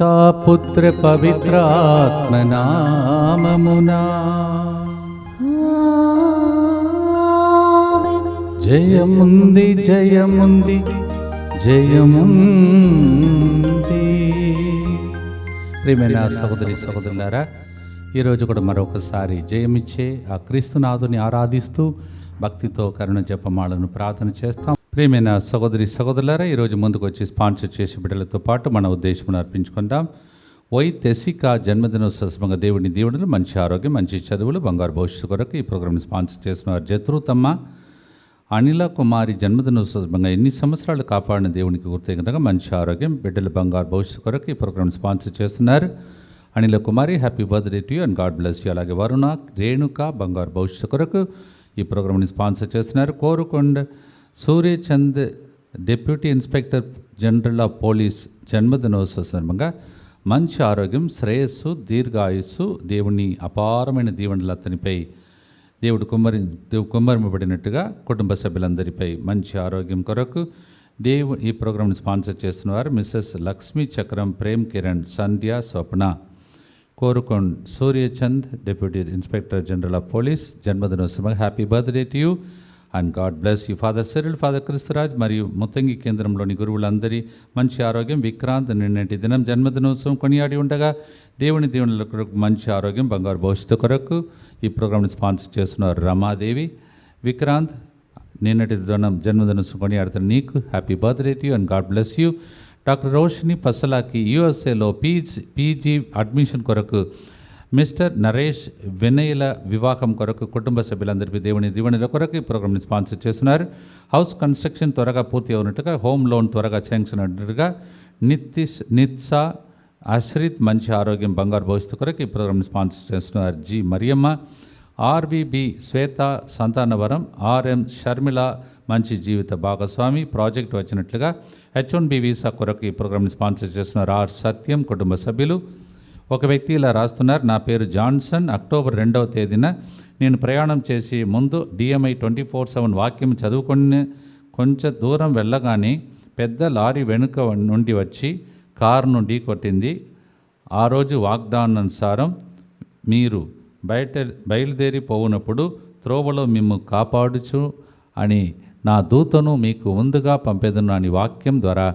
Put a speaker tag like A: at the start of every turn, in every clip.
A: పితా పుత్ర పవిత్ర ఆత్మనామమునా జయముంది జయముంది జయముంది. ప్రియమైన సహోదరి సహోదరులారా ఈరోజు కూడా మరొకసారి జయమిచ్చే ఆ క్రీస్తునాథుని ఆరాధిస్తూ భక్తితో కరుణ జపమాలను ప్రార్థన చేస్తాం. ప్రియమైన సహోదరి సహోదరులారా ఈరోజు ముందుకు వచ్చి స్పాన్సర్ చేసే బిడ్డలతో పాటు మన ఉద్దేశం అర్పించుకుందాం. వై తెసిక జన్మదినోత్సవంగా దేవుని దేవుడులు మంచి ఆరోగ్యం మంచి చదువులు బంగారు భవిష్యత్తు కొరకు ఈ ప్రోగ్రామ్ని స్పాన్సర్ చేస్తున్నారు జత్రుతమ్మ. అనిల కుమారి జన్మదినోత్సవంగా ఎన్ని సంవత్సరాలు కాపాడిన దేవునికి గుర్తెగనగా మంచి ఆరోగ్యం బిడ్డలు బంగారు భవిష్యత్తు కొరకు ఈ ప్రోగ్రామ్ స్పాన్సర్ చేస్తున్నారు. Anila Kumari happy birthday to you and God bless you. అలాగే వరుణ రేణుక బంగారు భవిష్యత్తు కొరకు ఈ ప్రోగ్రామ్ని స్పాన్సర్ చేస్తున్నారు. Korukonda Suryachand deputy inspector general of police జన్మదినోత్సవ సందర్భంగా మంచి ఆరోగ్యం శ్రేయస్సు దీర్ఘాయుస్సు దేవుని అపారమైన దీవెనలు అతనిపై దేవుడు కుమ్మరి దేవు కుమ్మరింపబడినట్టుగా కుటుంబ సభ్యులందరిపై మంచి ఆరోగ్యం కొరకు దేవు ఈ ప్రోగ్రామ్ని sponsor చేస్తున్నవారు Mrs Lakshmi Chakram Prem Kiran Sandhya Swapna Korukonda Suryachand deputy inspector general of police జన్మదినోత్సవం. Happy birthday to you and God bless you father Cyril father Kristuraj మరియు ముత్తంగి కేంద్రంలోని గురువులందరి మంచి ఆరోగ్యం విక్రాంత్ నిన్నటి దినం జన్మదినోత్సవం కొనియాడి ఉండగా దేవుని దేవుని కొరకు మంచి ఆరోగ్యం బంగారు భవిష్యత్తు కొరకు ఈ ప్రోగ్రామ్ని స్పాన్సర్ చేస్తున్నారు రమాదేవి. విక్రాంత్ నిన్నటి దినం జన్మదినోత్సవం కొనియాడుతున్న నీకు happy birthday to you and God bless you. Doctor Roshini Pasalaki యూఎస్ఏలో PG PG admission కొరకు మిస్టర్ నరేష్ వినయల వివాహం కొరకు కుటుంబ సభ్యులందరికీ దేవుని దీవెనల కొరకు ఈ ప్రోగ్రామ్ని స్పాన్సర్ చేస్తున్నారు. హౌస్ కన్స్ట్రక్షన్ త్వరగా పూర్తి అవునట్టుగా హోమ్ లోన్ త్వరగా శాంక్షన్ అయినట్టుగా నితిష్ నిత్సా అశ్రిత్ మంచి ఆరోగ్యం బంగారు భవిష్యత్తు కొరకు ఈ ప్రోగ్రామ్ని స్పాన్సర్ చేస్తున్నారు. G. Mariyamma RBB Shweta Santhanavaram RM Sharmila మంచి జీవిత భాగస్వామి ప్రాజెక్ట్ వచ్చినట్లుగా హెచ్ వన్ బి వీసా కొరకు ఈ ప్రోగ్రామ్ని స్పాన్సర్ చేస్తున్నారు. ఆర్ సత్యం కుటుంబ సభ్యులు ఒక వ్యక్తి ఇలా రాస్తున్నారు. నా పేరు జాన్సన్. అక్టోబర్ రెండవ తేదీన నేను ప్రయాణం చేసి ముందు డిఎంఐ ట్వంటీ ఫోర్ సెవెన్ వాక్యం చదువుకొని కొంచెం దూరం వెళ్ళగానే పెద్ద లారీ వెనుక నుండి వచ్చి కారును ఢీ కొట్టింది ఆ రోజు వాగ్దానానుసారం మీరు బయట బయలుదేరి పోవునప్పుడు త్రోవలో మిమ్ము కాపాడుచు అని నా దూతను మీకు ముందుగా పంపేదను అని వాక్యం ద్వారా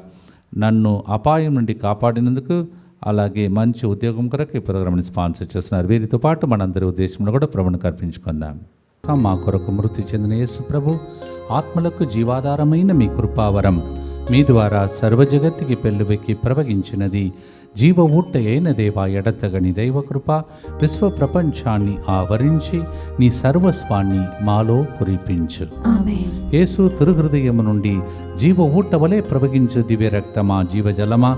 A: నన్ను అపాయం నుండి కాపాడినందుకు అలాగే మంచి ఉద్యోగం కొరకు ఈ ప్రోగ్రామ్ని స్పాన్సర్ చేస్తున్నారు. వీరితో పాటు మనందరి ఉద్దేశంలో కూడా ప్రభుని అర్పించుకుందాం మా కొరకు మృతి చెందిన యేసు ప్రభు ఆత్మలకు జీవాధారమైన మీ కృపావరం మీ ద్వారా సర్వజగత్తుకి పెళ్ళువెక్కి ప్రవగించినది జీవ ఊట అయిన దేవా ఎడతగని దైవకృప విశ్వ ప్రపంచాన్ని ఆవరించి నీ సర్వస్వాన్ని మాలో కురిపించు. యేసు తిరుహృదయము నుండి జీవ ఊట వలె ప్రవగించు దివ్య రక్తమా జీవజలమా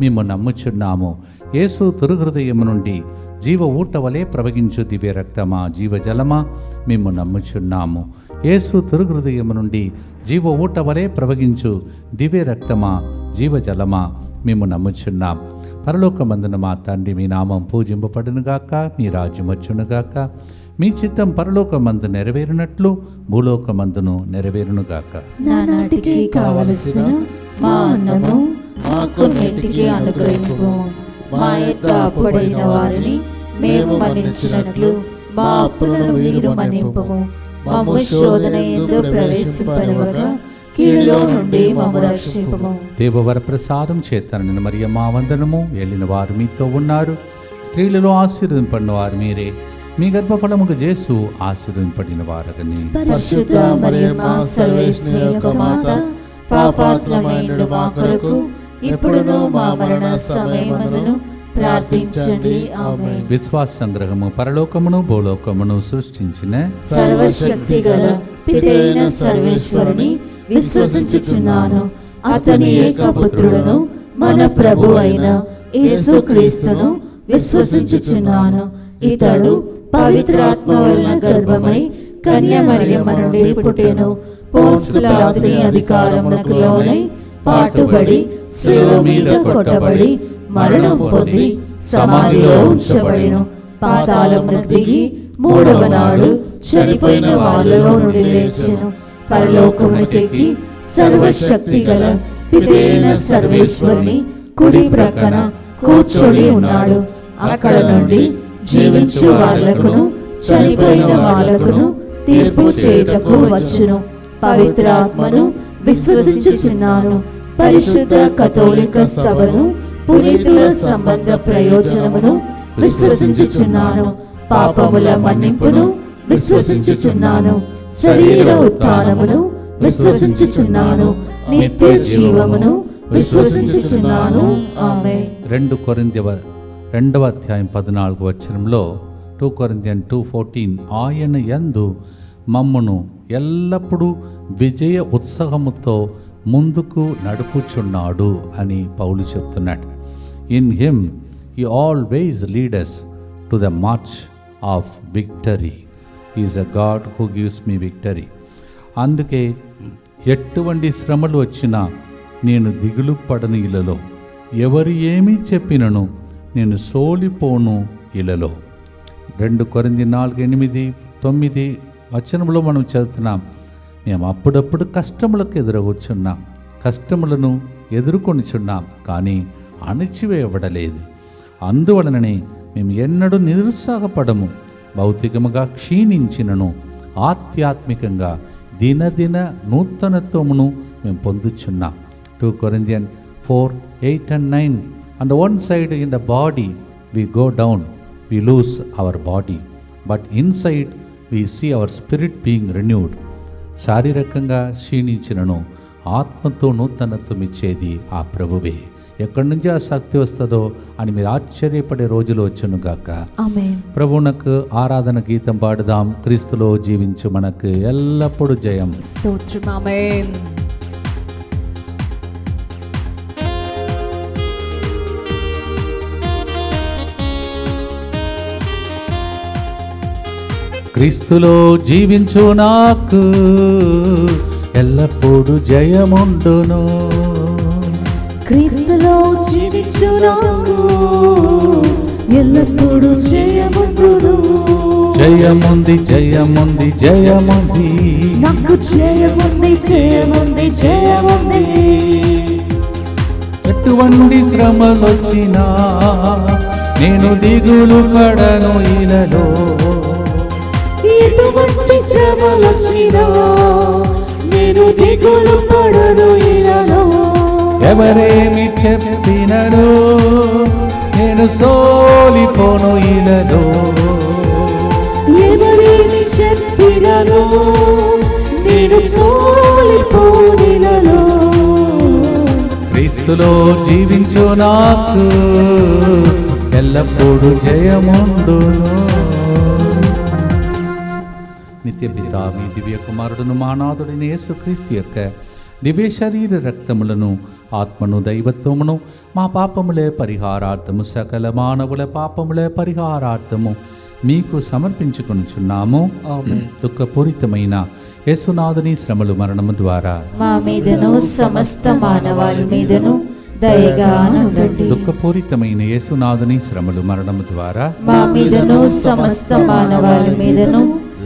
A: మేము నమ్ముచున్నాము. యేసు తిరుహృదయము నుండి జీవ ఊట వలె ప్రవగించు దివ్య రక్తమా జీవజలమా మేము నమ్ముచున్నాము. యేసు తిరుహృదయము నుండి జీవ ఊట వలె ప్రవగించు దివ్య రక్తమా జీవజలమా మేము నమ్ముచున్నాం. పరలోకమందున మా తండ్రి మీ నామం పూజింపబడునుగాక మీ రాజ్యం వచ్చునుగాక మీ చిత్తం పరలోకమందు నెరవేరినట్లు భూలోకమందును నెరవేరునుగాక
B: నానాటికి కావలసిన మా అన్నము మాకు నేటికి అనుగ్రహింపు. మా యొక్క అప్పుడైన వారిని మేము మన్నించినట్లు మా అప్పులను మీరు మన్నింపము. మమ్ము శోధన ఎందు ప్రవేశింపనివ్వగా కీడులో నుండి మమ్ము రక్షింపము.
A: దేవవర ప్రసాదం చేతనని మరియ మా వందనము. వెళ్ళిన వారు మీతో ఉన్నారు. స్త్రీలలో ఆశీర్వదింపడిన వారు మీరే. మీ గర్భఫలముకు చేసు ఆశీర్వదింపడిన వారగని.
B: పరిశుద్ధ మరియమ్మ సర్వేశ్వరి యొక్క మాత పాపాత్మమైన మా కొరకు ఇప్పుడును మా మరణ సమయమందును ప్రార్థించండి. ఆమె
A: విశ్వాస సంగ్రహము పరలోకమును భూలోకమును సృష్టించిన
B: సర్వశక్తి గల పితైన సర్వేశ్వరుని విశ్వసించుచున్నాను. అతని ఏకపుత్రుడును మన ప్రభు అయిన యేసుక్రీస్తును విశ్వసించుచున్నాను. ఇతడు పవిత్రాత్మ వలన గర్భమై కన్య మరియమ్మ నుండి పుట్టెను పోస్టులాతుని అధికారమునకు లోనై పాటుబడి శిలువ మీద కొట్టబడి మరణం పొంది సమాధిలో ఉంచబడిను. పాతాళమునకు దిగి మూడవ నాడు చనిపోయిన వాళ్ళలో నుండి లేచెను. పరలోకమునకెక్కి సర్వశక్తి గల పితైన సర్వేశ్వరుని కుడి ప్రక్కన కూర్చొని ఉన్నాడు. అక్కడ నుండి జీవించు వాళ్ళకును చనిపోయిన వాళ్ళకును తీర్పు చేయుటకు వచ్చును. పవిత్రాత్మను విశ్వసించుచున్నాను. పరిశుద్ధ కథోలిక సభను పునీతుల సంబంధ ప్రయోజనమును విశ్వసించుచున్నాను. పాపముల మన్నింపును విశ్వసించుచున్నాను. శరీర ఉత్థానమును విశ్వసించుచున్నాను. నిత్య జీవమును విశ్వసించుచున్నాను. ఆమె
A: రెండు కొరింద్యవ రెండవ అధ్యాయం పద్నాలుగు వచ్చరంలో టూ కొరింద్యన్ టూ ఫోర్టీన్ ఆయన యందు మమ్మును ఎల్లప్పుడూ విజయ ఉత్సాహముతో ముందుకు నడుపుచున్నాడు అని పౌలు చెప్తున్నాడు. In him he always leaders to the march of victory is a God who gives me victory అందుకే ఎటువంటి శ్రమలు వచ్చినా నేను దిగులు పడను ఇలలో. ఎవరు ఏమి చెప్పినను నేను సోలిపోను ఇలలో. రెండు కొరింది నాలుగు ఎనిమిది తొమ్మిది వచనంలో మనం చదువుతున్నాం. మేము అప్పుడప్పుడు కష్టములకు ఎదురవచ్చున్నాం. కష్టములను ఎదుర్కొనిచున్నాం కానీ అణిచివేయబడలేదు. అందువలననే మేము ఎన్నడూ నిరుత్సాహపడము. భౌతికముగా క్షీణించినను ఆధ్యాత్మికంగా దినదిన నూతనత్వమును మేము పొందుచున్నాం. Two Corinthian four eight and nine. And one side in the body we go down we lose our body. But inside we see our spirit being renewed. శారీరకంగా క్షీణించినను ఆత్మతో నూతనత్వం ఇచ్చేది ఆ ప్రభువే. ఎక్కడి నుంచి ఆ శక్తి వస్తుందో అని మీరు ఆశ్చర్యపడే రోజులు వచ్చును గాక.
B: ఆమె
A: ప్రభువునకు ఆరాధన గీతం పాడుదాం. క్రీస్తులో జీవించు మనకు ఎల్లప్పుడూ జయం.
B: స్తోత్రం.
A: క్రీస్తులో జీవించు నాకు ఎల్లప్పుడూ జయముండును.
B: క్రీస్తులో జీవించు నాకు ఎల్లప్పుడూ జయముండును.
A: జయముంది జయముంది జయముంది.
B: నాకు జయముంది జయముంది జయముంది.
A: ఎటువంటి శ్రమలొచ్చినా నేను దిగులు పడను ఇలలో
B: ఎటువంటి శ్రమలొచ్చినా నేను దిగులు పడను ఇలలో
A: ఎవరేమి చెప్పినను నేను సోలిపోను ఇలలో
B: ఎవరేమి చెప్పినను నేను సోలిపోనిలలో
A: క్రీస్తులో జీవించు నాకు ఎల్లప్పుడూ జయముండును. నిత్య పిత మీ దివ్య కుమారుడును మానాథుడైన యేసుక్రీస్తు యొక్క దివ్య శరీర రక్తములను ఆత్మను దైవత్వమును మా పాపములే పరిహారార్థము సకల మానవుల పాపములే పరిహారార్థము మీకు సమర్పించుకొనుచున్నాము దుఃఖపూరితమైన యేసునాథుని శ్రమలు మరణము ద్వారా
B: మా మీదను సమస్త మానవాళి మీదను
A: దుఃఖపూరితమైన యేసునాథుని శ్రమలు మరణము ద్వారా
B: మా మీదను సమస్త మానవాళి మీదను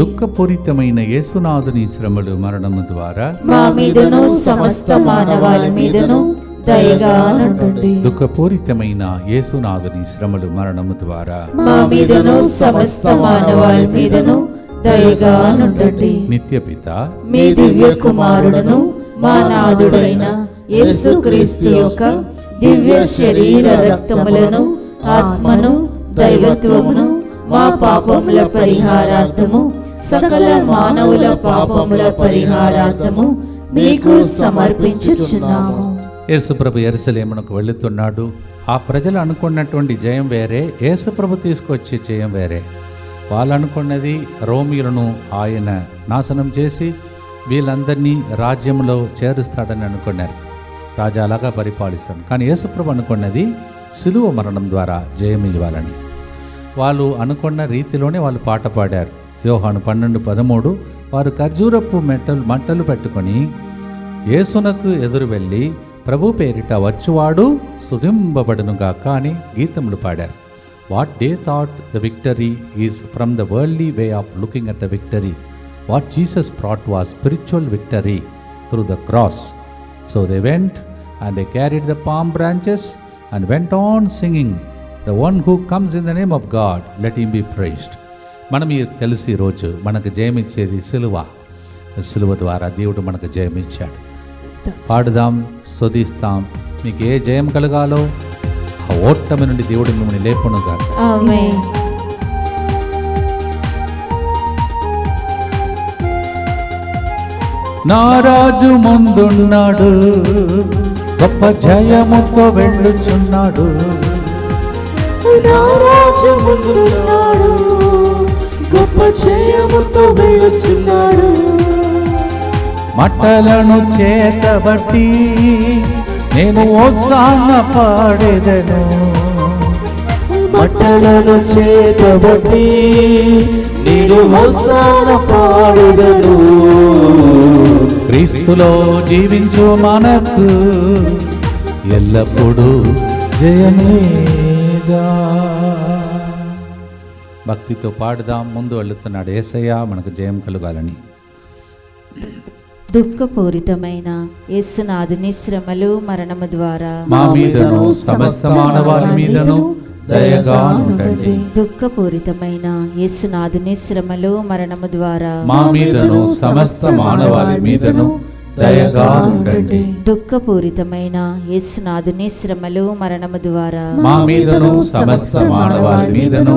A: దుఃఖపూరితమైన యేసునాథుని శ్రమలు మరణము ద్వారా
B: మా మీదను సమస్త మానవాళి మీదను
A: దుఃఖపూరితమైన యేసునాథుని శ్రమలు మరణము ద్వారా
B: మా మీదను సమస్త మానవాళి మీదను దయగా నుండండి
A: నిత్యపిత
B: మీ దివ్య కుమారుడును మా నాథుడైన యేసుక్రీస్తు యొక్క దివ్య శరీర రక్తములను ఆత్మను దైవత్వమును మా పాపముల పరిహారార్థము సకల మానవుల పాపముల పరిహారార్థము మీకు సమర్పించుచున్నాము.
A: యేసుప్రభు ఎరుసలేమునకు వెళుతున్నాడు. ఆ ప్రజలు అనుకున్నటువంటి జయం వేరే యేసుప్రభు తీసుకొచ్చే జయం వేరే. వాళ్ళు అనుకున్నది రోమిలను ఆయన నాశనం చేసి వీళ్ళందరినీ రాజ్యంలో చేరుస్తాడని అనుకున్నారు. రాజాలాగా పరిపాలిస్తాడు. కానీ యేసుప్రభు అనుకున్నది సిలువ మరణం ద్వారా జయం ఇవ్వాలని. వాళ్ళు అనుకున్న రీతిలోనే వాళ్ళు పాట పాడారు. యోహాను పన్నెండు పదమూడు వారు ఖర్జూరపు మెట్టలు మంటలు పెట్టుకొని యేసునకు ఎదురు వెళ్ళి ప్రభు పేరిట వచ్చువాడు స్తుతింపబడును గాక అని గీతములు పాడారు. What they thought the victory is from the worldly way of looking at the victory what Jesus brought was spiritual victory through the cross so they went and they carried the palm branches and went on singing the one who comes in the name of God let him be praised మనం ఈ తెలిసి ఈరోజు మనకు జయమిచ్చేది సిలువ. సిలువ ద్వారా దేవుడు మనకు జయమిచ్చాడు. పాడుదాం స్తుతిస్తాం మీకు ఏ జయం కలగాలో ఆ ఓటమి నుండి దేవుడు మిమ్మల్ని లేపునుగా
B: ఆమేన్.
A: నా రాజు ముందున్నాడు గొప్ప జయముతో వెళ్ళుచున్నాడు.
B: నా రాజు ముందున్నాడు. గొప్ప జయముతో వెళ్ళుచున్నాడు.
A: మట్టలను చేతబట్టి నేను ఓసాన పాడేదను.
B: మట్టలను చేతబట్టి నేను హోసాన పాడుదను.
A: క్రీస్తులో జీవించు మనకు ఎల్లప్పుడూ జయమేగా భక్తితో పాడుదాం. ముందు వెళుతున్నాడు ఏసయ్య మనకు జయం కలగాలని.
B: దుఃఖపూరితమైన యేసునాథుని శ్రమలు మరణము ద్వారా
A: మా మీదను సమస్త మానవాళి మీదను దయగా ఉండండి
B: దుఃఖపూరితమైన యేసునాథుని శ్రమలు మరణము ద్వారా
A: మా మీదను సమస్త మానవాళి మీదను దయగా ఉండండి
B: దుఃఖపూరితమైన యేసునాథుని శ్రమలు మరణము ద్వారా
A: మా మీదను సమస్త మానవాళి మీదను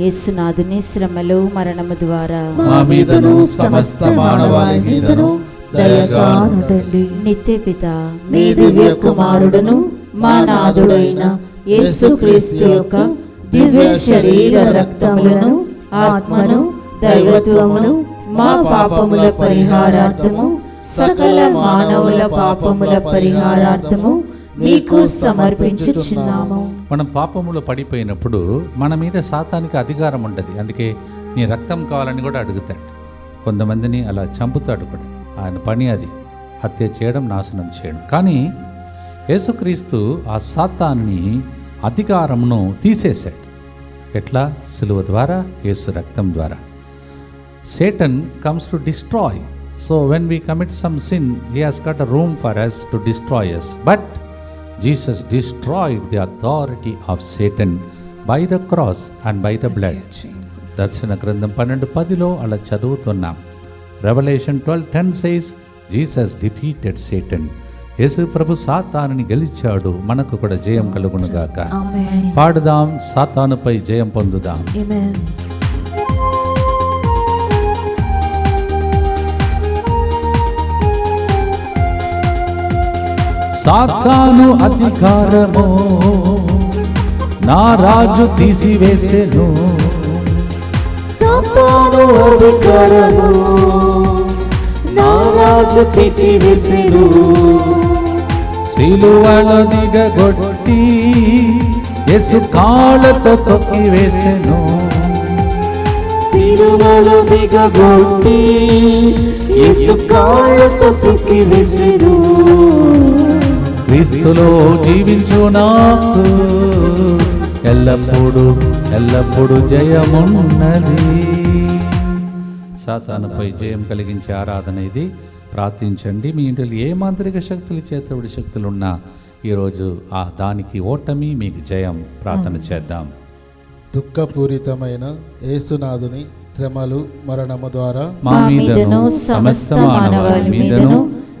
B: యేసునాథుని శ్రమలు మరణము ద్వారా.
A: మా మీదను సమస్త మానవాళి మీదను దయగా ఉండండి
B: నిత్య పిత
C: మీ దివ్య కుమారుడును మా నాథుడైన యేసుక్రీస్తు యొక్క దివ్య శరీర రక్తములను ఆత్మను దైవత్వమును మా పాపముల పరిహారార్థము సకల మానవుల పాపముల పరిహారార్థము మీకు సమర్పించుచున్నాము.
A: మనం పాపములో పడిపోయినప్పుడు మన మీద సాతానికి అధికారం ఉంటుంది. అందుకే నీ రక్తం కావాలని కూడా అడుగుతాడు. కొంతమందిని అలా చంపుతాడు కూడా. ఆయన పని అది. హత్య చేయడం నాశనం చేయడం. కానీ యేసుక్రీస్తు ఆ సాతాన్ని అధికారమును తీసేశాడు. ఎట్లా? సిలువ ద్వారా యేసు రక్తం ద్వారా. Satan comes to destroy. So when we commit some sin he has cut a room for us to destroy us but Jesus destroyed the authority of Satan by the cross and by the blood. దర్శన గ్రంథం పన్నెండు పదిలో అలా చదువుతున్నాం. Revelation twelve ten says Jesus defeated Satan యేసు ప్రభు సాతానుని గెలిచాడు. మనకు కూడా జయం కలుగునుగాక పాడుదాం సాతానుపై జయం పొందుదాం. సాతాను అధికారము నా రాజు తీసివేసెను.
C: సాతాను అధికారము నా రాజు తీసివేసెను.
A: సిలువల దిగగొట్టి యేసు కాళ్ళతో తొక్కి వేసెను
C: సిలువలో దిగగొట్టి యేసు కాళ్ళతో తొక్కి వేసెను
A: క్రీస్తులో జీవించు నాకు. ఎల్లప్పుడూ ఎల్లప్పుడూ జయమున్నది. సాతానుపై జయం కలిగించే ఆరాధన ఇది. ప్రార్థించండి. మీ ఇంటిలో ఏ మాంత్రిక శక్తులు చేతబడి శక్తులు ఉన్నా ఈరోజు ఆ దానికి ఓటమి మీకు జయం. ప్రార్థన చేద్దాం.
D: దుఃఖపూరితమైన యేసునాథుని శ్రమలు మరణము ద్వారా
A: మా మీదను సమస్త మానవాళి మీదను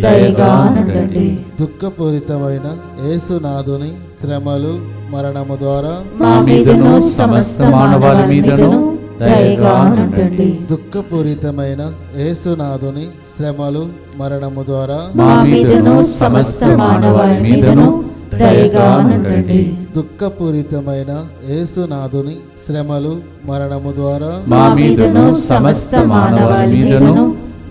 A: దయగా ఉండండి
D: దుఃఖపూరితమైన యేసునాథుని శ్రమలు మరణము ద్వారా
A: మా మీదను సమస్త మానవాళి మీదను దయగా ఉండండి
D: దుఃఖపూరితమైన యేసునాథుని శ్రమలు మరణము ద్వారా
A: మా మీదను సమస్త మానవాళి మీదను దయగా ఉండండి
D: దుఃఖపూరితమైన యేసునాథుని శ్రమలు మరణము ద్వారా
A: మా మీదను సమస్త మానవాళి మీదను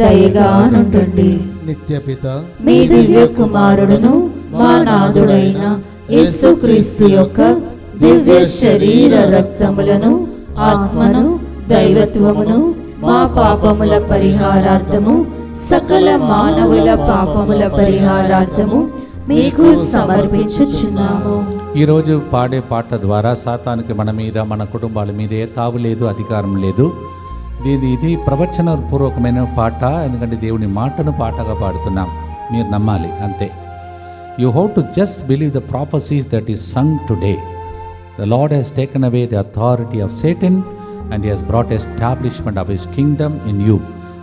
B: దయగా ఉండండి
D: నిత్యపిత.
B: మీ దివ్య కుమారుడును మా నాథుడైన యేసుక్రీస్తు యొక్క దివ్య శరీర రక్తములను ఆత్మను దైవత్వమును మా పాపముల పరిహారార్థము సకల మానవుల పాపముల పరిహారార్థము మీకు సమర్పించుచున్నాము.
A: ఈరోజు పాడే పాట ద్వారా సాతానికి మన మీద మన కుటుంబాల మీద ఏ తావు లేదు అధికారం లేదు. దీని ఇది ప్రవచన పూర్వకమైన పాట ఎందుకంటే దేవుని మాటను పాటగా పాడుతున్నాం. మీరు నమ్మాలి అంతే. You have to just believe the prophecies that is sung today the Lord he's taken away the authority of Satan and he's brought establishment of his kingdom in you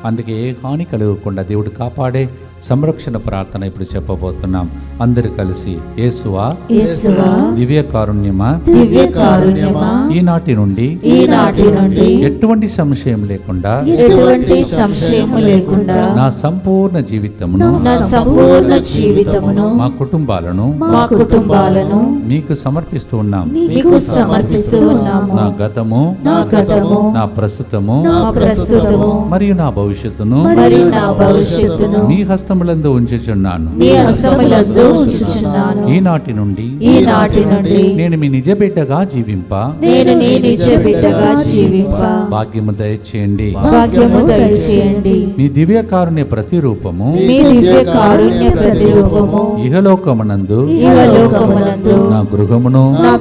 A: అందుకే ఏ హాని కలగకుండా దేవుడు కాపాడే సంరక్షణ ప్రార్థన ఇప్పుడు చెప్పబోతున్నాం. అందరూ కలిసి యేసువా
B: యేసువా
A: దివ్య కారుణ్యమా?
B: దివ్య కారుణ్యమా?
A: ఈనాటి నుండి
B: ఈనాటి నుండి
A: ఎటువంటి సంశయం లేకుండా
B: ఎటువంటి సంశయము లేకుండా
A: నా సంపూర్ణ జీవితమును
B: నా సంపూర్ణ జీవితమును
A: మా కుటుంబాలను
B: మా కుటుంబాలను
A: మీకు సమర్పిస్తూ ఉన్నాం.
B: మీకు సమర్పిస్తూ ఉన్నాము.
A: నా గతము
B: నా గతము
A: నా ప్రస్తుతము
B: నా ప్రస్తుతము
A: మరియు నా భవిష్యత్తును
B: మరియు నా భవిష్యత్తును
A: హస్తములందు ఉంచుచున్నాను.
B: నీ హస్తములందు ఉంచుచున్నాను.
A: ఈనాటి నుండి
B: ఈనాటి నుండి
A: నేను మీ నిజ బిడ్డగా జీవింప.
B: నేను నీ నిజ బిడ్డగా జీవింప.
A: భాగ్యము దయచేయండి.
B: భాగ్యము దయచేయండి.
A: మీ దివ్య కారుణ్య ప్రతిరూపము.
B: మీ దివ్య కారుణ్య ప్రతిరూపము.
A: ఇహలోకమునందు
B: ఇహలోకమునందు
A: నా గృహమును
B: నా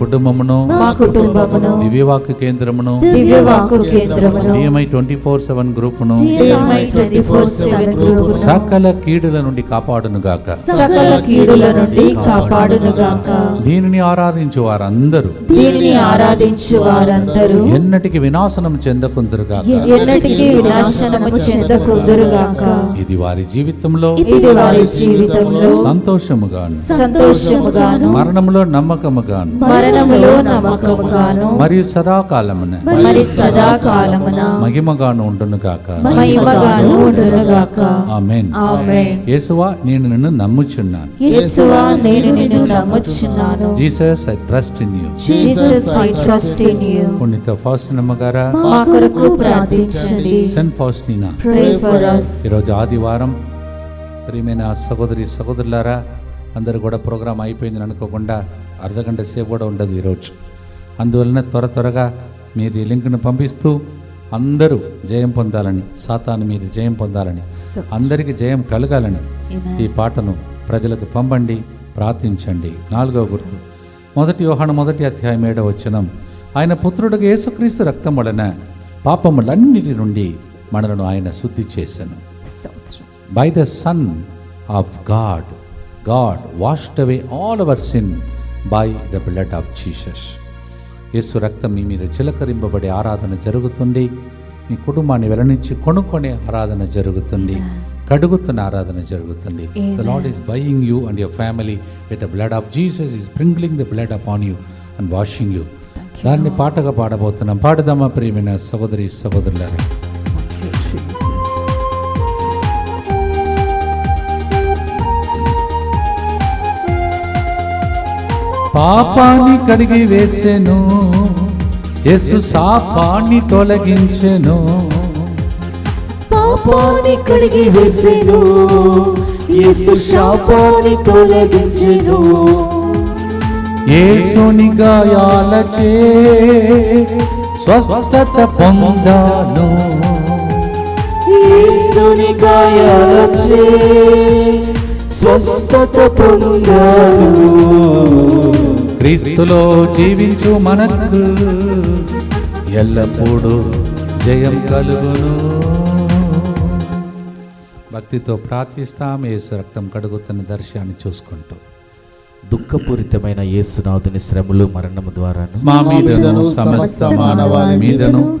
B: గృహమును
A: నా కుటుంబమును దివ్యవాక్య కేంద్రమును
B: దివ్యవాకు కేంద్రమును
A: నియమై ట్వంటీ ఫోర్ సెవెన్
B: సెవెన్ గ్రూపును
A: సకల కీడుల నుండి కాపాడును గాక.
B: సకల కీడుల నుండి కాపాడునుగాక
A: దీనిని ఆరాధించు వారందరూ.
B: దీనిని ఆరాధించు వారందరూ.
A: ఎన్నటికి వినాశనం చెందకుందరు గాక.
B: ఎన్నటికీ వినాశనము చెందకుందురుగాక
A: ఇది వారి జీవితంలో
B: ఇది వారి జీవితంలో
A: సంతోషముగాను.
B: సంతోషముగాను.
A: మరణములో నమ్మకముగాను.
B: మరణములో నమ్మకముగాను.
A: మరియు సదాకాలమున.
B: మరి సదాకాలమున.
A: మహిమగాను ఉండును గాక
B: మహిమగాను ఉండునుగాక
A: ఆమెన్.
B: ఆమేన్.
A: యేసువా నేను నిన్ను నమ్ముచున్నాను.
B: యేసువా నేను నిన్ను నమ్ముచున్నాను.
A: Jesus I trust in you.
B: Jesus I trust in you.
A: పుణ్యత ఫాస్టినమ్మ గారా
B: మా కొరకు ప్రార్థించండి.
A: Saint Faustina
B: pray for us.
A: ఈరోజు ఆదివారం. ప్రియమైన సహోదరి సహోదరులారా అందరూ కూడా ప్రోగ్రాం అయిపోయిందని అనుకోకుండా అర్ధగంట సేపు కూడా ఉండదు ఈరోజు. అందువలన త్వర త్వరగా మీరు ఈ లింక్ను పంపిస్తూ అందరూ జయం పొందాలని సాతాను మీరు జయం పొందాలని అందరికీ జయం కలగాలని ఈ పాటను ప్రజలకు పంపండి ప్రార్థించండి. నాలుగవ గుర్తు. మొదటి యోహాను మొదటి అధ్యాయం ఏడవ వచనం. ఆయన పుత్రుడికి యేసుక్రీస్తు రక్తం వలన పాపములన్నిటి నుండి మనలను ఆయన శుద్ధి చేశాను. By the son of God God washed away all our sin by the blood of Jesus యేసు రక్తం మీ మీద చిలకరింపబడే ఆరాధన జరుగుతుంది. మీ కుటుంబాన్ని వెలనించి కొనుక్కొనే ఆరాధన జరుగుతుంది. కడుగుతున్న ఆరాధన జరుగుతుంది. The Lord is buying you and your family with the blood of Jesus is sprinkling the blood upon you and washing you దాన్ని పాటగా పాడబోతున్నాం. పాడదామా ప్రియమైన సహోదరి సహోదరులారా? పాపాన్ని కడిగి వేసెను. యేసు శాపాన్ని తొలగించెను.
C: పాపాన్ని కడిగి వేసెను. యేసు శాపాన్ని తొలగించెను.
A: యేసుని గాయాలచే స్వస్థత పొందాను.
C: యేసుని గాయాలచే స్వస్థత పొందాను.
A: క్రీస్తులో జీవించు మనకు ఎల్లప్పుడూ జయం కలుగును. భక్తితో ప్రార్థిస్తాం యేసు రక్తం కడుగుతున్న దర్శనాన్ని చూసుకుంటూ.
E: దుఃఖపూరితమైన యేసునాథుని శ్రమలు మరణము ద్వారాను
A: మా మీదను సమస్త మానవాళి మీదను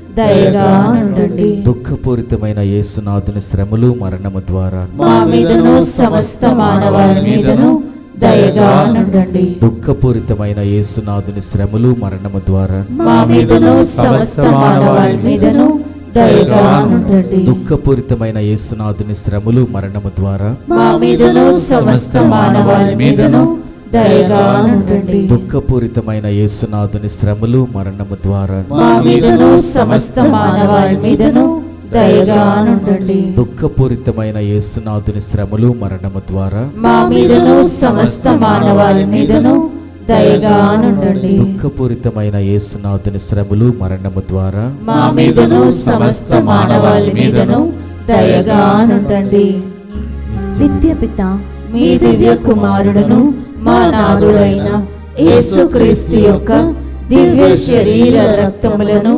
A: దయగా
E: దుఃఖపూరితమైన యేసునాథుని శ్రమలు మరణము ద్వారాను
B: మా మీదను సమస్త మానవాళి మీదను దయగా
E: దుఃఖపూరితమైన యేసునాథుని శ్రమలు మరణము ద్వారాను
B: మా మీదను సమస్త మానవాళి మీదను దయగా
E: దుఃఖపూరితమైన యేసునాథుని శ్రమలు మరణము ద్వారా
B: మా మీదను సమస్త మానవాళి మీదను
E: దుఃఖపూరితమైన యేసునాథుని శ్రమలు మరణము ద్వారా
B: మా మీదను సమస్త మానవాళి మీదను
E: దుఃఖపూరితమైన యేసునాథుని శ్రమలు మరణము ద్వారా
B: మా మీదను సమస్త మానవాళి మీదను
E: దుఃఖపూరితమైన యేసునాథుని శ్రమలు మరణము ద్వారా
B: మా మీదను సమస్త మానవాళి మీదను దయగా ఉండండి నిత్య పిత మీ దివ్య కుమారుడును మా నాథుడైన యేసుక్రీస్తు యొక్క దివ్య శరీర రక్తములను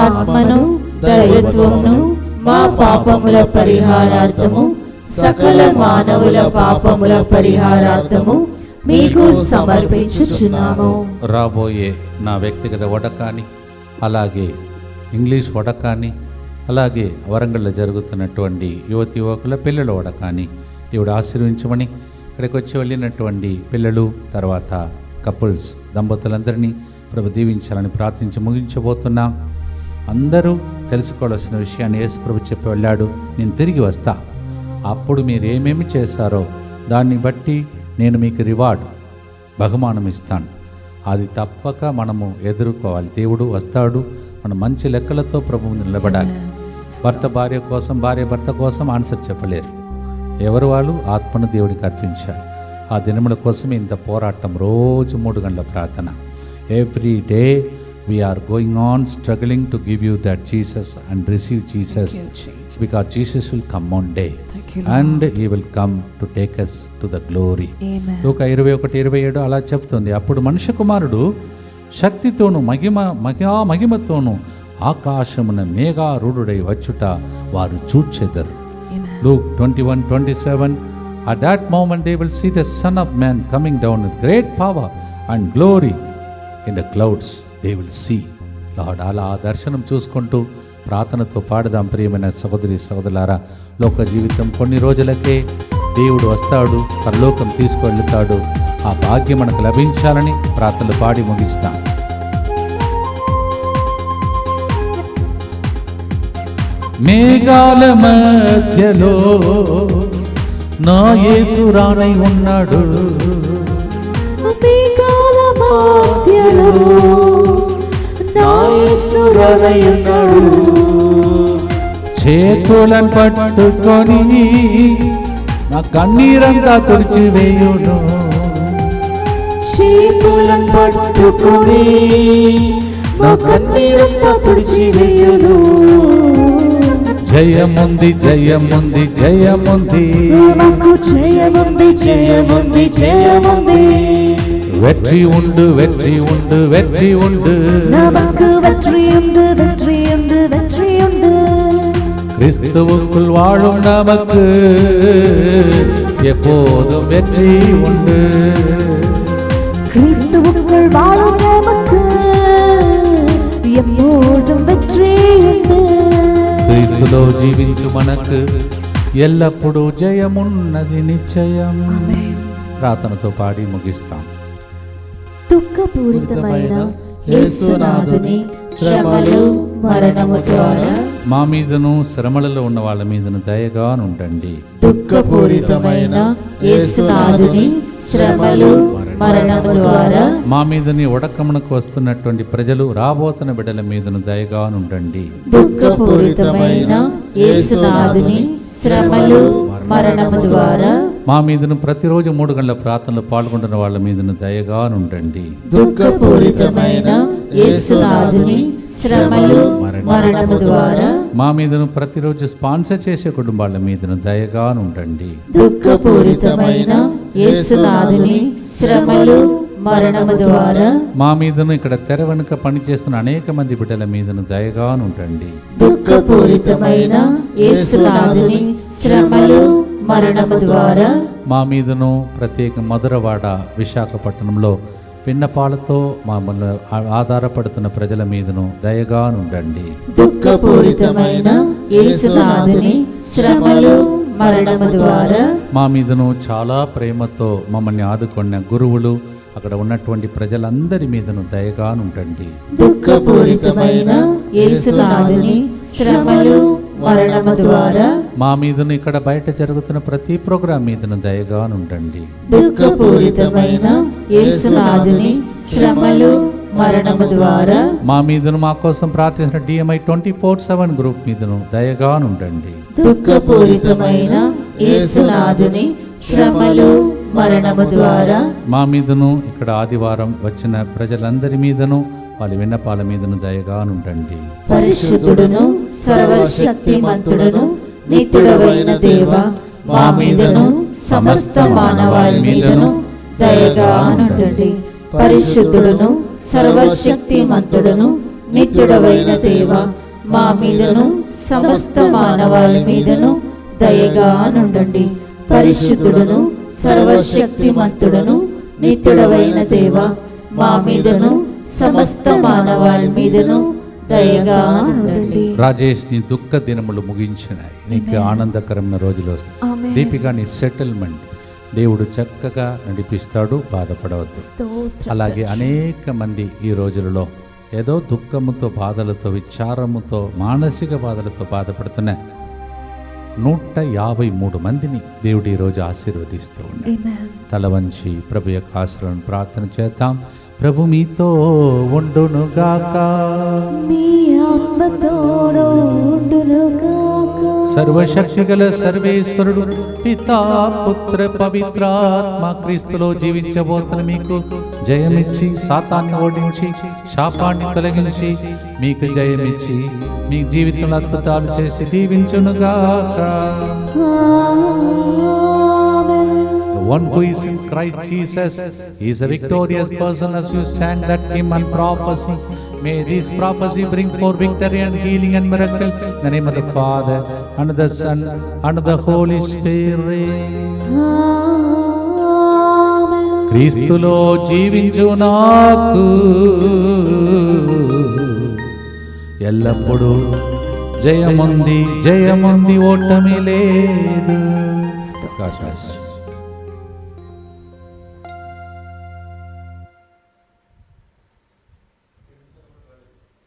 B: ఆత్మను దైవత్వమును మా పాపముల పరిహారార్థము సకల మానవుల పాపముల పరిహారార్థము మీకు సమర్పించుచున్నాము.
A: రాబోయే నా వ్యక్తిగత వడకాని అలాగే ఇంగ్లీష్ వడకాని అలాగే వరంగల్లో జరుగుతున్నటువంటి యువతి యువకుల పిల్లల వడకాని దేవుడు ఆశీర్వించమని ఇక్కడికి వచ్చి వెళ్ళినటువంటి పిల్లలు తర్వాత కపుల్స్ దంపతులందరినీ ప్రభు దీవించాలని ప్రార్థించి ముగించబోతున్నాం. అందరూ తెలుసుకోవాల్సిన విషయాన్ని యేసు ప్రభు చెప్పి వెళ్ళాడు. నేను తిరిగి వస్తా. అప్పుడు మీరు ఏమేమి చేశారో దాన్ని బట్టి నేను మీకు రివార్డ్ బహుమానం ఇస్తాను. అది తప్పక మనము ఎదుర్కోవాలి. దేవుడు వస్తాడు. మనం మంచి లెక్కలతో ప్రభువు నిలబడాలి. భర్త భార్య కోసం భార్య భర్త కోసం ఆన్సర్ చెప్పలేరు. ఎవరు వాళ్ళు? ఆత్మను దేవుడికి అర్పించాలి. ఆ దినముల కోసం ఇంత పోరాటం. రోజు మూడు గంటల ప్రార్థన. Every day we're going on struggling to give you that Jesus and receive Jesus because Jesus will come one day and he will come to take us to the glory లోక ఇరవై ఒకటి ఇరవై ఏడు అలా చెప్తుంది. అప్పుడు మనుష్య కుమారుడు శక్తితోను మహిమ మహిమా మహిమతోను ఆకాశమున మేఘారూఢుడై వచ్చుట వారు చూచెదరు. Luke twenty one twenty seven at that moment they will see the son of man coming down with great power and glory in the clouds they will see Lord అలా ఆ దర్శనం చూసుకుంటూ ప్రార్థనతో పాడదాం ప్రియమైన సహోదరి సహోదరులారా. లోక జీవితం కొన్ని రోజులకే దేవుడు వస్తాడు పరలోకం తీసుకువెళ్తాడు ఆ భాగ్యం మనకు లభించాలని ప్రార్థనలు పాడి ముగిస్తాం. మేఘాల మధ్యలో నా యేసు రానై ఉన్నాడు.
B: మేఘాల మధ్యలో నా యేసు
C: ఉన్నాడు.
A: చేతులను పట్టుకొని నా కన్నీరంతా తుడిచివేయును.
C: చేతులను పట్టుకుని నా కన్నీరంతా తుడిచివేయును.
A: జయముంది జయముంది జయముంది
C: నాకు జయముంది జయముంది జయముంది
A: வெற்றி உண்டு வெற்றி உண்டு வெற்றி உண்டு
C: நமக்கு வெற்றியுண்டு வெற்றியுண்டு வெற்றியுண்டு
A: கிறிஸ்துவுக்குள் வாழும் நமக்கு எப்போதும் வெற்றி உண்டு
C: கிறிஸ்துவுக்குள் வாழும் நமக்கு எப்போதும் வெற்றியுண்டு
A: క్రీస్తులో జీవించు మనకు ఎల్లప్పుడూ జయమున్నది నిశ్చయం. ప్రార్థనతో పాడి ముగిస్తాం.
C: దుఃఖపూరితమైన యేసునాథుని శ్రమలు మరణము ద్వారా
A: మా మీదను శ్రమలలో ఉన్న వాళ్ళ మీదను దయగా ఉండండి
B: దుఃఖపూరితమైన యేసునాథుని శ్రమలు మరణము ద్వారా
A: మా మీదని ఒడకమునకు వస్తున్నటువంటి ప్రజలు రాబోతున్న బిడ్డల మీదను దయగా ఉండండి
B: దుఃఖపూరితమైన యేసునాథుని శ్రమలు మరణము ద్వారా
A: మా మీదను ప్రతిరోజు మూడు గంటల ప్రార్థనలు పాల్గొంటున్న వాళ్ళ మీదను దయగా ఉండండి
B: దుఃఖపూరితమైన యేసునాథుని శ్రమలు మరణము ద్వారా
A: మా మీదను ప్రతిరోజు స్పాన్సర్ చేసే కుటుంబాల మీదను దయగా ఉండండి
B: దుఃఖపూరితమైన యేసునాథుని శ్రమలు మరణము ద్వారా
A: మా మీదను ఇక్కడ తెర వెనుక పనిచేస్తున్న అనేక మంది బిడ్డల మీదను దయగా ఉండండి
B: దుఃఖపూరితమైన యేసునాథుని శ్రమలు మరణము ద్వారా
A: మా మీదను ప్రత్యేక మధురవాడ విశాఖపట్నంలో పిన్నపాలతో మమ్మల్ని ఆధారపడుతున్న ప్రజల మీదను దయగా ఉండండి.
B: దుఃఖపూరితమైన యేసునాథుని శ్రమలు మరణము ద్వారా
A: మా మీదను చాలా ప్రేమతో మమ్మల్ని ఆదుకున్న గురువులు అక్కడ ఉన్నటువంటి ప్రజలందరి మీదను దయగా ఉండండి.
B: దుఃఖపూరితమైన యేసునాథుని శ్రమలు మరణము ద్వారా
A: మా మీదను ఇక్కడ బయట జరుగుతున్న ప్రతి ప్రోగ్రాం మీదను దయగా ఉండండి
B: దుఃఖపూరితమైన యేసునాథుని శ్రమలు మరణము ద్వారా
A: మా మీదను మా కోసం ప్రార్థించిన DMI twenty four seven group మీదను దయగా ఉండండి
B: దుఃఖపూరితమైన యేసునాథుని శ్రమలు మరణము ద్వారా
A: మా మీదను ఇక్కడ ఆదివారం వచ్చిన ప్రజలందరి మీదను వారి విన్నపాల మీదను దయగా ఉండండి
B: పరిశుద్ధుడును సర్వశక్తిమంతుడును నిత్యుడవైన దేవ మా మీదను సమస్త మానవాళి మీదను దయగా నుండి పరిశుద్ధుడును సర్వశక్తిమంతుడును నిత్యుడవైన దేవ మా మీదను సమస్త మానవాళి మీదను దయగా నుండండి పరిశుద్ధుడును సర్వశక్తిమంతుడును నిత్యుడవైన దేవ మా మీదను సమస్త మానవాళి మీదను దయగా
A: రాజేష్ నీ దుఃఖ దినములు ముగించినాయి. నీకు ఆనందకరమైన రోజులు వస్తాయి. దీపిక నీ సెటిల్మెంట్ దేవుడు చక్కగా నడిపిస్తాడు బాధపడవద్దు. అలాగే అనేక మంది ఈ రోజులలో ఏదో దుఃఖముతో బాధలతో విచారముతో మానసిక బాధలతో బాధపడుతున్న నూట యాభై మూడు మందిని దేవుడు ఈరోజు ఆశీర్వదిస్తూ ఉన్నాడు. తల వంచి ప్రభు యొక్క ఆశ్రయం ప్రార్థన చేద్దాం. ప్రభు మీతో ఉండునుగాక.
C: మీ ఆత్మతోడు ఉండునుగాక.
A: సర్వశక్తి గల సర్వేశ్వరుడు పితా పుత్ర పవిత్రాత్మ క్రీస్తులో జీవించబోతున్న మీకు జయమిచ్చి సాతాన్ని ఓడించి శాపాన్ని తొలగించి మీకు జయమిచ్చి మీ జీవితంలో అద్భుతాలు చేసి దీవించునుగాక. One who is in Christ Jesus is a victorious person as you sang that hymn and prophecy. May this prophecy bring forth victory and healing and miracle. In the name of the Father, and the Son, and the Holy Spirit. క్రీస్తులో జీవించు నాకు ఎల్లప్పుడూ జయముంది జయముంది ఓటమి లేదు.